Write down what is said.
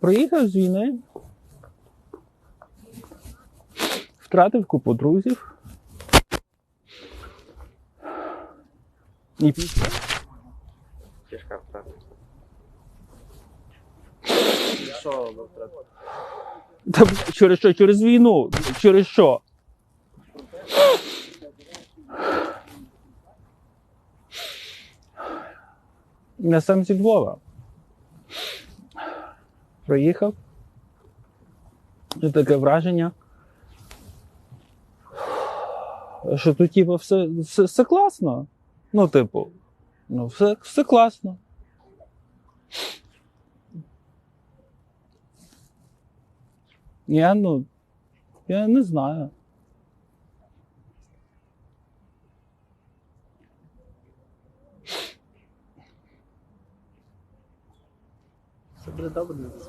Приїхав з війни. Втратив купу друзів. І після. Тяжка втрата. Що? Та через що? Через війну. Через що? Я сам зі Львова. Приїхав. І таке враження. Що тут, типу, все, все, все класно. Ну, типу, ну, все, все класно. Я, ну, я не знаю. Все буде добре.